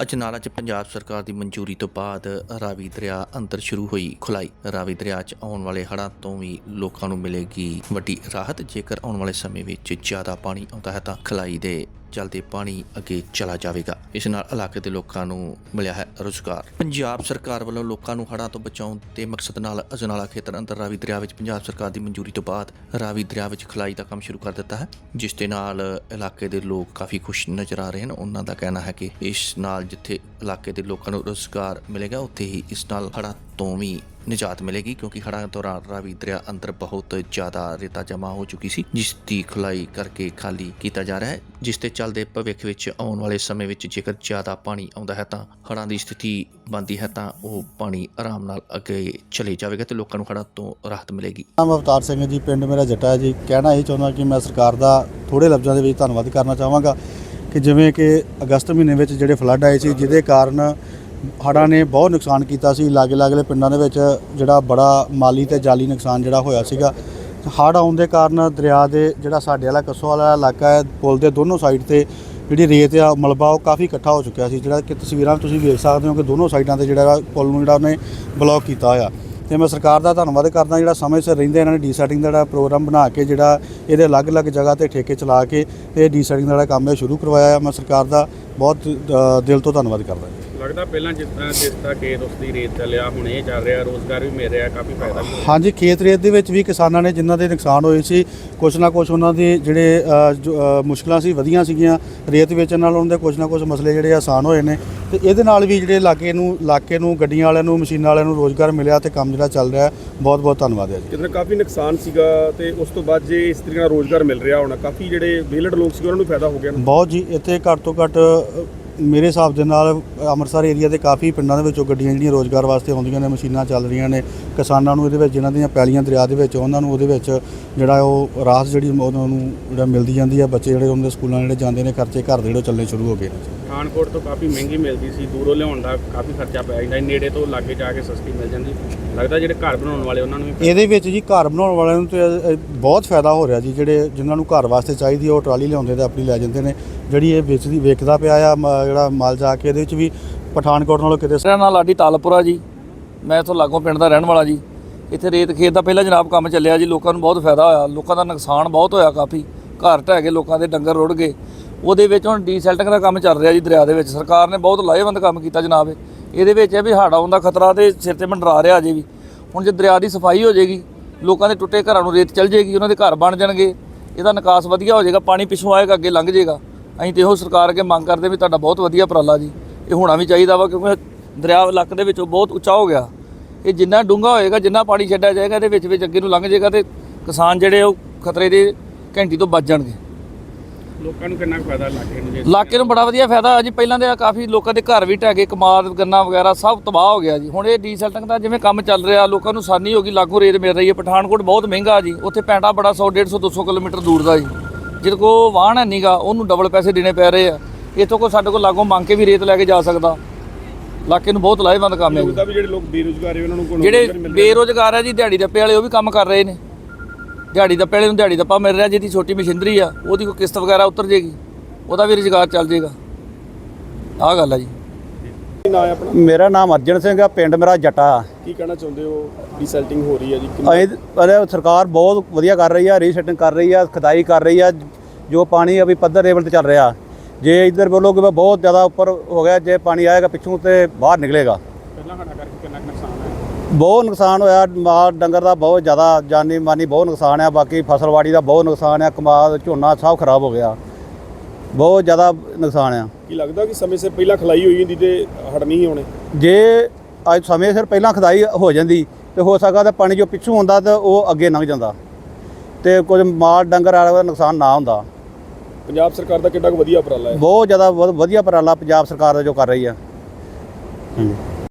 ਅਜਨਾਲਾ 'ਚ ਪੰਜਾਬ ਸਰਕਾਰ ਦੀ ਮਨਜ਼ੂਰੀ ਤੋਂ ਬਾਅਦ ਰਾਵੀ ਦਰਿਆ ਅੰਦਰ ਸ਼ੁਰੂ ਹੋਈ ਖੁਲਾਈ। ਰਾਵੀ ਦਰਿਆ 'ਚ ਆਉਣ ਵਾਲੇ ਹੜ੍ਹਾਂ ਤੋਂ ਵੀ ਲੋਕਾਂ ਨੂੰ ਮਿਲੇਗੀ ਵੱਡੀ ਰਾਹਤ। ਜੇਕਰ ਆਉਣ ਵਾਲੇ ਸਮੇਂ ਵਿੱਚ ਜ਼ਿਆਦਾ ਪਾਣੀ ਆਉਂਦਾ ਹੈ ਤਾਂ ਖੁਲਾਈ ਦੇ ਚਲਦੇ ਪਾਣੀ ਅੱਗੇ ਚਲਾ ਜਾਵੇਗਾ। ਇਸ ਨਾਲ ਇਲਾਕੇ ਦੇ ਲੋਕਾਂ ਨੂੰ ਮਿਲਿਆ ਹੈ ਰੁਜ਼ਗਾਰ। ਪੰਜਾਬ ਸਰਕਾਰ ਵੱਲੋਂ ਲੋਕਾਂ ਨੂੰ ਹੜ੍ਹਾਂ ਤੋਂ ਬਚਾਉਣ ਦੇ ਮਕਸਦ ਨਾਲ ਅਜਨਾਲਾ ਖੇਤਰ ਅੰਦਰ ਰਾਵੀ ਦਰਿਆ ਵਿੱਚ ਪੰਜਾਬ ਸਰਕਾਰ ਦੀ ਮਨਜ਼ੂਰੀ ਤੋਂ ਬਾਅਦ ਰਾਵੀ ਦਰਿਆ ਵਿੱਚ ਖੁਲਾਈ ਦਾ ਕੰਮ ਸ਼ੁਰੂ ਕਰ ਦਿੱਤਾ ਹੈ, ਜਿਸ ਦੇ ਨਾਲ ਇਲਾਕੇ ਦੇ ਲੋਕ ਕਾਫੀ ਖੁਸ਼ ਨਜ਼ਰ ਆ ਰਹੇ ਹਨ। ਉਹਨਾਂ ਦਾ ਕਹਿਣਾ ਹੈ ਕਿ ਇਸ ਨਾਲ ਜਿੱਥੇ ਇਲਾਕੇ ਦੇ ਲੋਕਾਂ ਨੂੰ ਰੁਜ਼ਗਾਰ ਮਿਲੇਗਾ, ਉੱਥੇ ਹੀ ਇਸ ਨਾਲ ਹੜ੍ਹਾਂ ਤੋਂ ਵੀ ਨਿਜਾਤ ਮਿਲੇਗੀ ਕਿਉਂਕਿ ਹੜ੍ਹਾਂ ਦੌਰਾਨ ਰਾਵੀ ਦਰਿਆ ਅੰਦਰ ਬਹੁਤ ਜ਼ਿਆਦਾ ਰੇਤਾ ਜਮ੍ਹਾਂ ਹੋ ਚੁੱਕੀ ਸੀ, ਜਿਸ ਦੀ ਖੁਲਾਈ ਕਰਕੇ ਖਾਲੀ ਕੀਤਾ ਜਾ ਰਿਹਾ ਹੈ, ਜਿਸ ਤੇ ਚੱਲਦੇ ਭਵਿੱਖ ਵਿੱਚ ਆਉਣ ਵਾਲੇ ਸਮੇਂ ਵਿੱਚ ਜੇਕਰ ਜ਼ਿਆਦਾ ਪਾਣੀ ਆਉਂਦਾ ਹੈ ਤਾਂ ਹੜ੍ਹਾਂ ਦੀ ਸਥਿਤੀ ਬਣਦੀ ਹੈ ਤਾਂ ਉਹ ਪਾਣੀ ਆਰਾਮ ਨਾਲ ਅੱਗੇ ਚਲੇ ਜਾਵੇਗਾ ਤੇ ਲੋਕਾਂ ਨੂੰ ਹੜ੍ਹਾਂ ਤੋਂ ਰਾਹਤ ਮਿਲੇਗੀ। ਨਾਮ ਅਵਤਾਰ ਸਿੰਘ ਜੀ, ਪਿੰਡ ਮੇਰਾ ਜੱਟਾ ਹੈ ਜੀ। ਕਹਿਣਾ ਇਹ ਚਾਹੁੰਦਾ ਕਿ ਮੈਂ ਸਰਕਾਰ ਦਾ ਥੋੜੇ ਲਫ਼ਜ਼ਾਂ ਦੇ ਵਿੱਚ ਧੰਨਵਾਦ ਕਰਨਾ ਚਾਹਾਂਗਾ ਕਿ ਜਿਵੇਂ ਕਿ ਅਗਸਤ ਮਹੀਨੇ ਵਿੱਚ ਜਿਹੜੇ ਫਲੱਡ ਆਏ ਸੀ, ਜਿਹਦੇ ਕਾਰਨ ਹੜ੍ਹਾਂ ਨੇ ਬਹੁਤ ਨੁਕਸਾਨ ਕੀਤਾ ਸੀ। ਲਾਗੇ ਲਾਗਲੇ ਪਿੰਡਾਂ ਦੇ ਵਿੱਚ ਜਿਹੜਾ ਬੜਾ ਮਾਲੀ ਤੇ ਜਾਲੀ ਨੁਕਸਾਨ ਜਿਹੜਾ ਹੋਇਆ ਸੀਗਾ। ਹੜ੍ਹ ਆਉਣ ਦੇ ਕਾਰਨ ਦਰਿਆ ਦੇ ਜਿਹੜਾ ਸਾਡੇ ਵਾਲਾ ਕੱਸੋ ਵਾਲਾ ਇਲਾਕਾ ਹੈ, ਪੁਲ ਦੇ ਦੋਨੋਂ ਸਾਈਡ ਤੇ ਜਿਹੜੀ ਰੇਤ ਆ, ਮਲਬਾ ਉਹ ਕਾਫੀ ਇਕੱਠਾ ਹੋ ਚੁੱਕਿਆ ਸੀ। ਜਿਹੜਾ ਕਿ ਤਸਵੀਰਾਂ ਤੁਸੀਂ ਵੇਖ ਸਕਦੇ ਹੋ ਕਿ ਦੋਨੋਂ ਸਾਈਡਾਂ ਤੇ ਜਿਹੜਾ ਪੁਲ ਨੂੰ ਜਿਹੜਾ ਉਹਨੇ ਬਲੌਕ ਕੀਤਾ ਹੋਇਆ। ਤੇ ਮੈਂ ਸਰਕਾਰ ਦਾ ਧੰਨਵਾਦ ਕਰਦਾ ਜਿਹੜਾ ਸਮੇਂ ਸਿਰ ਰਹਿੰਦੇ ਇਹਨਾਂ ਨੇ ਡੀਸੈਟਿੰਗ ਦਾ ਜਿਹੜਾ ਪ੍ਰੋਗਰਾਮ ਬਣਾ ਕੇ ਜਿਹੜਾ ਇਹਦੇ ਅਲੱਗ-ਅਲੱਗ ਜਗ੍ਹਾ ਤੇ ਠੇਕੇ ਚਲਾ ਕੇ ਤੇ ਡੀਸੈਟਿੰਗ ਦਾ ਜਿਹੜਾ ਕੰਮ ਹੈ ਸ਼ੁਰੂ ਕਰਵਾਇਆ ਮੈਂ ਸਰਕਾਰ ਦਾ ਬਹੁਤ ਦਿਲ ਤੋਂ ਧੰਨਵਾਦ ਕਰਦਾ ਲੱਗਦਾ ਪਹਿਲਾਂ ਜਿਸ ਤਰ੍ਹਾਂ ਜਿਸ ਤਰ੍ਹਾਂ ਖੇਤ ਉਸ ਦੀ ਰੇਤ ਚੱਲਿਆ ਹੁਣ ਇਹ ਚੱਲ ਰਿਹਾ ਰੋਜ਼ਗਾਰ ਵੀ ਮਿਲ ਰਿਹਾ ਕਾਫੀ ਫਾਇਦਾ ਵੀ। ਹਾਂਜੀ ਖੇਤ ਰੇਤ ਦੇ ਵਿੱਚ ਵੀ ਕਿਸਾਨਾਂ ਨੇ ਜਿਨ੍ਹਾਂ ਦੇ ਨੁਕਸਾਨ ਹੋਏ ਸੀ ਕੁਛ ਨਾ ਕੁਛ ਉਹਨਾਂ ਦੇ ਜਿਹੜੇ ਮੁਸ਼ਕਲਾਂ ਸੀ ਵਧੀਆਂ ਸੀਗੀਆਂ। ਰੇਤ ਵੇਚਣ ਨਾਲ ਉਹਨਾਂ ਦੇ ਕੁਛ ਨਾ ਕੁਛ ਮਸਲੇ ਜਿਹੜੇ ਆਸਾਨ ਹੋਏ ਨੇ। ਤੇ ਇਹਦੇ ਨਾਲ ਵੀ ਜਿਹੜੇ ਇਲਾਕੇ ਨੂੰ ਇਲਾਕੇ ਨੂੰ ਗੱਡੀਆਂ ਵਾਲਿਆਂ ਨੂੰ ਮਸ਼ੀਨਾਂ ਵਾਲਿਆਂ ਨੂੰ ਰੋਜ਼ਗਾਰ ਮਿਲਿਆ ਤੇ ਕੰਮ ਜਿਹੜਾ ਚੱਲ ਰਿਹਾ ਬਹੁਤ ਬਹੁਤ ਧੰਨਵਾਦ ਹੈ ਜੀ। ਕਿਤੇ ਕਾਫੀ ਨੁਕਸਾਨ ਸੀਗਾ ਤੇ ਉਸ ਤੋਂ ਬਾਅਦ ਜੇ ਇਸ ਤਰੀਕੇ ਨਾਲ ਰੋਜ਼ਗਾਰ ਮਿਲ ਰਿਹਾ ਹੋਣਾ ਕਾਫੀ ਜਿਹੜੇ ਵਿਹਲੜ ਲੋਕ ਸੀ ਉਹਨਾਂ ਨੂੰ ਫਾਇਦਾ ਹੋ ਗਿਆ ਬਹੁਤ ਜੀ ਇੱਥੇ ਘੱਟ ਤੋਂ ਘੱਟ ਮੇਰੇ ਹਿਸਾਬ ਦੇ ਨਾਲ ਅੰਮ੍ਰਿਤਸਰ ਏਰੀਆ ਦੇ ਕਾਫੀ ਪਿੰਡਾਂ ਦੇ ਵਿੱਚੋਂ ਗੱਡੀਆਂ ਜਿਹੜੀਆਂ ਰੋਜ਼ਗਾਰ ਵਾਸਤੇ ਆਉਂਦੀਆਂ ਨੇ ਮਸ਼ੀਨਾਂ ਚੱਲ ਰਹੀਆਂ ਨੇ। ਕਿਸਾਨਾਂ ਨੂੰ ਇਹਦੇ ਵਿੱਚ ਜਿਨ੍ਹਾਂ ਦੀਆਂ ਪੈਲੀਆਂ ਦਰਿਆ ਦੇ ਵਿੱਚ ਉਹਨਾਂ ਨੂੰ ਉਹਦੇ ਵਿੱਚ ਜਿਹੜਾ ਉਹ ਰਾਹਤ ਜਿਹੜੀ ਉਹਨਾਂ ਨੂੰ ਜਿਹੜਾ ਮਿਲਦੀ ਜਾਂਦੀ ਆ। ਬੱਚੇ ਜਿਹੜੇ ਉਹਨਾਂ ਦੇ ਸਕੂਲਾਂ ਜਿਹੜੇ ਜਾਂਦੇ ਨੇ ਖਰਚੇ ਘਰ ਦੇ ਜਿਹੜੇ ਚੱਲਣੇ ਸ਼ੁਰੂ ਹੋ ਗਏ ਨੇ। ਪਠਾਨਕੋਟ ਤੋਂ ਕਾਫੀ ਮਹਿੰਗੀ ਮਿਲਦੀ ਸੀ ਦੂਰੋਂ ਲਿਆਉਣ ਦਾ ਕਾਫੀ ਖਰਚਾ ਪੈ ਜਾਂਦਾ। ਨੇੜੇ ਤੋਂ ਲਾਗੇ ਜਾ ਕੇ ਸਸਤੀ ਮਿਲ ਜਾਂਦੀ ਲੱਗਦਾ ਜਿਹੜੇ ਘਰ ਬਣਾਉਣ ਵਾਲੇ ਉਹਨਾਂ ਨੂੰ ਵੀ ਇਹਦੇ ਵਿੱਚ ਜੀ ਘਰ ਬਣਾਉਣ ਵਾਲਿਆਂ ਨੂੰ ਤੇ ਬਹੁਤ ਫਾਇਦਾ ਹੋ ਰਿਹਾ ਜੀ। ਜਿਹੜੇ ਜਿਨ੍ਹਾਂ ਨੂੰ ਘਰ ਵਾਸਤੇ ਚਾਹੀਦੀ ਉਹ ਟਰਾਲੀ ਲਿਆਉਂਦੇ ਤੇ ਆਪਣੀ ਲੈ ਜਾਂਦੇ ਨੇ। ਜਿਹੜੀ ਇਹ ਵੇਚਦੀ ਵੇਚਦਾ ਪਿਆ ਆ ਜਿਹੜਾ ਮਾਲ ਜਾ ਕੇ ਇਹਦੇ ਵਿੱਚ ਵੀ ਪਠਾਨਕੋਟ ਨਾਲੋਂ ਕਿਤੇ ਮੇਰਾ ਨਾਂ ਲਾਡੀ ਤਾਲਪੁਰਾ ਜੀ। ਮੈਂ ਇੱਥੋਂ ਲਾਗੋਂ ਪਿੰਡ ਦਾ ਰਹਿਣ ਵਾਲਾ ਜੀ। ਇੱਥੇ ਰੇਤ ਖੇਤ ਦਾ ਪਹਿਲਾਂ ਜਨਾਬ ਕੰਮ ਚੱਲਿਆ ਜੀ। ਲੋਕਾਂ ਨੂੰ ਬਹੁਤ ਫਾਇਦਾ ਹੋਇਆ। ਲੋਕਾਂ ਦਾ ਨੁਕਸਾਨ ਬਹੁਤ ਹੋਇਆ ਕਾਫੀ। ਘਰ ਢਹਿ ਗਏ, ਲੋਕਾਂ ਦੇ ਡੰਗਰ ਰੁੜ ਗਏ। ਉਹਦੇ ਵਿੱਚ ਹੁਣ ਡੀਸੈਲਟਿੰਗ ਦਾ ਕੰਮ ਚੱਲ ਰਿਹਾ ਜੀ ਦਰਿਆ ਦੇ ਵਿੱਚ। ਸਰਕਾਰ ਨੇ ਬਹੁਤ ਲਾਹੇਵੰਦ ਕੰਮ ਕੀਤਾ ਜਨਾਬ ਇਹਦੇ ਵਿੱਚ ਇਹ ਵੀ ਹੜ੍ਹ ਆਉਣ ਦਾ ਖਤਰਾ ਤੇ ਸਿਰ ਤੇ ਮੰਡਰਾ ਰਿਹਾ ਅਜੇ ਵੀ। ਹੁਣ ਜੇ ਦਰਿਆ ਦੀ ਸਫ਼ਾਈ ਹੋ ਜਾਏਗੀ, ਲੋਕਾਂ ਦੇ ਟੁੱਟੇ ਘਰਾਂ ਨੂੰ ਰੇਤ ਚੱਲ ਜਾਏਗੀ, ਉਹਨਾਂ ਦੇ ਘਰ ਬਣ ਜਾਣਗੇ। ਇਹਦਾ ਨਿਕਾਸ ਵਧੀਆ ਹੋ ਜਾਏਗਾ, ਪਾਣੀ ਪਿੱਛੋਂ ਆਏਗਾ, ਅੱਗੇ ਲੰਘ ਜਾਏਗਾ। ਅਸੀਂ ਤੇ ਇਹੋ ਸਰਕਾਰ ਅੱਗੇ ਮੰਗ ਕਰਦੇ ਵੀ ਤੁਹਾਡਾ ਬਹੁਤ ਵਧੀਆ ਉਪਰਾਲਾ ਜੀ। ਇਹ ਹੋਣਾ ਵੀ ਚਾਹੀਦਾ ਵਾ ਕਿਉਂਕਿ ਦਰਿਆ ਇਲਾਕੇ ਦੇ ਵਿੱਚੋਂ ਬਹੁਤ ਉੱਚਾ ਹੋ ਗਿਆ। ਇਹ ਜਿੰਨਾ ਡੂੰਘਾ ਹੋਏਗਾ ਜਿੰਨਾ ਪਾਣੀ ਛੱਡਿਆ ਜਾਏਗਾ ਇਹਦੇ ਵਿੱਚ ਵਿੱਚ ਅੱਗੇ ਨੂੰ ਲੰਘ ਜਾਏਗਾ ਤੇ ਕਿਸਾਨ ਜਿਹੜੇ ਉਹ ਖਤਰੇ ਦੇ ਘੰਟੀ ਤੋਂ ਬਚ ਜਾਣਗੇ। ਲੋਕਾਂ ਨੂੰ ਕਿੰਨਾ ਫਾਇਦਾ ਇਲਾਕੇ ਨੂੰ ਜੇ ਇਲਾਕੇ ਨੂੰ ਬੜਾ ਵਧੀਆ ਫਾਇਦਾ ਆ ਜੀ। ਪਹਿਲਾਂ ਦੇ ਕਾਫੀ ਲੋਕਾਂ ਦੇ ਘਰ ਵੀ ਢਹਿ ਗਏ ਕਮਾਦ ਗੰਨਾ ਵਗੈਰਾ ਸਭ ਤਬਾਹ ਹੋ ਗਿਆ ਜੀ। ਹੁਣ ਇਹ ਡੀਸੈਲਟਿੰਗ ਦਾ ਜਿਵੇਂ ਕੰਮ ਚੱਲ ਰਿਹਾ ਲੋਕਾਂ ਨੂੰ ਆਸਾਨੀ ਹੋ ਗਈ ਲਾਗੂ ਰੇਤ ਮਿਲ ਰਹੀ ਹੈ। ਪਠਾਨਕੋਟ ਬਹੁਤ ਮਹਿੰਗਾ ਜੀ। ਉੱਥੇ ਪੈਂਡਾ ਬੜਾ 100 150 200 ਕਿਲੋਮੀਟਰ ਦੂਰ ਦਾ ਜੀ। ਜਿਹਦੇ ਕੋ ਵਾਹਣ ਹੈ ਨੀਗਾ ਉਹਨੂੰ ਡਬਲ ਪੈਸੇ ਦੇਣੇ ਪੈ ਰਹੇ ਆ। ਇੱਥੋਂ ਕੋ ਸਾਡੇ ਕੋਲ ਲਾਗੋਂ ਮੰਗ ਕੇ ਵੀ ਰੇਤ ਲੈ ਕੇ ਜਾ ਸਕਦਾ। ਇਲਾਕੇ ਨੂੰ ਬਹੁਤ ਲਾਹੇਵੰਦ ਕੰਮ ਹੈ। ਜੀ ਲੱਗਦਾ ਵੀ ਜਿਹੜੇ ਲੋਕ ਬੇਰੁਜ਼ਗਾਰ ਹੈ ਉਹਨਾਂ ਨੂੰ ਕੋਈ ਜਿਹੜੇ ਰੋਜ਼ਗਾਰ ਮਿਲ ਰਿਹਾ ਬੇਰੋਜ਼ਗਾਰ ਹੈ ਜੀ ਦਿਹਾੜੀ ਦੱਪੇ ਵਾਲੇ ਉਹ ਵੀ ਕੰਮ ਕਰ ਰਹੇ ਨੇ। ਦਿਹਾੜੀ ਦੱਪੇ ਵਾਲੇ ਨੂੰ ਦਿਹਾੜੀ ਦੱਪਾ ਮਿਲ ਰਿਹਾ ਜਿਹਦੀ ਛੋਟੀ ਮਸ਼ੀਨਰੀ ਆ ਉਹਦੀ ਕੋਈ ਕਿਸ਼ਤ ਵਗੈਰਾ ਉਤਰ ਜੇਗੀ। ਉਹਦਾ ਵੀ ਰੁਜ਼ਗਾਰ ਚੱਲ ਜੇਗਾ। ਆਹ ਗੱਲ ਆ ਜੀ। ਕੀ ਨਾਂ ਹੈ ਆਪਣਾ? ਮੇਰਾ ਨਾਮ ਅਰਜਨ ਸਿੰਘ ਆ ਪਿੰਡ ਮੇਰਾ ਜੱਟਾ ਕੀ ਕਹਿਣਾ ਚਾਹੁੰਦੇ ਹੋ? ਡੀਸੈਲਟਿੰਗ ਹੋ ਰਹੀ ਹੈ ਜੀ ਅਸੀਂ ਅਰੇ ਸਰਕਾਰ ਬਹੁਤ ਵਧੀਆ ਕਰ ਰਹੀ ਆ ਰੀਸੈਟਿੰਗ ਕਰ ਰਹੀ ਆ ਖਦਾਈ ਕਰ ਰਹੀ ਆ ਜੋ ਪਾਣੀ ਅਭੀ ਪੱਧਰ ਲੈਵਲ ਤੇ ਚੱਲ ਰਿਹਾ। ਜੇ ਇੱਧਰ ਬੋਲੋਗੇ ਵੀ ਬਹੁਤ ਜ਼ਿਆਦਾ ਉੱਪਰ ਹੋ ਗਿਆ ਜੇ ਪਾਣੀ ਆਏਗਾ ਪਿੱਛੋਂ ਤੇ ਬਾਹਰ ਨਿਕਲੇਗਾ। ਪਹਿਲਾਂ ਹੜਾ ਕਰਕੇ ਕਿੰਨਾ ਕੁ ਨੁਕਸਾਨ ਹੈ ਬਹੁਤ ਨੁਕਸਾਨ ਹੋਇਆ ਮਾਲ ਡੰਗਰ ਦਾ ਬਹੁਤ ਜ਼ਿਆਦਾ ਜਾਨੀ ਮਾਨੀ ਬਹੁਤ ਨੁਕਸਾਨ ਆ ਬਾਕੀ ਫਸਲਵਾੜੀ ਦਾ ਬਹੁਤ ਨੁਕਸਾਨ ਆ ਕਮਾਦ ਝੋਨਾ ਸਭ ਖਰਾਬ ਹੋ ਗਿਆ। ਬਹੁਤ ਜ਼ਿਆਦਾ ਨੁਕਸਾਨ ਆ। ਕੀ ਲੱਗਦਾ ਕਿ ਸਮੇਂ ਸਿਰ ਪਹਿਲਾਂ ਖਲਾਈ ਹੋਈ ਹੁੰਦੀ ਤੇ ਹੜ ਨਹੀਂ ਹੋਣੇ? ਜੇ ਅੱਜ ਸਮੇਂ ਸਿਰ ਪਹਿਲਾਂ ਖਦਾਈ ਹੋ ਜਾਂਦੀ ਤੇ ਹੋ ਸਕਦਾ ਤਾਂ ਪਾਣੀ ਜੋ ਪਿੱਛੋਂ ਹੁੰਦਾ ਤਾਂ ਉਹ ਅੱਗੇ ਲੰਘ ਜਾਂਦਾ ਤੇ ਕੁਝ ਮਾਲ ਡੰਗਰ ਵਾਲਾ ਦਾ ਨੁਕਸਾਨ ਨਾ ਹੁੰਦਾ। ਪੰਜਾਬ ਸਰਕਾਰ ਦਾ ਕਿੰਨਾ ਕੁ ਵਧੀਆ ਉਪਰਾਲਾ ਹੈ? ਬਹੁਤ ਜ਼ਿਆਦਾ ਵਧ- ਵਧੀਆ ਉਪਰਾਲਾ ਪੰਜਾਬ ਸਰਕਾਰ ਦਾ ਜੋ ਕਰ ਰਹੀ ਆ। ਹਾਂਜੀ।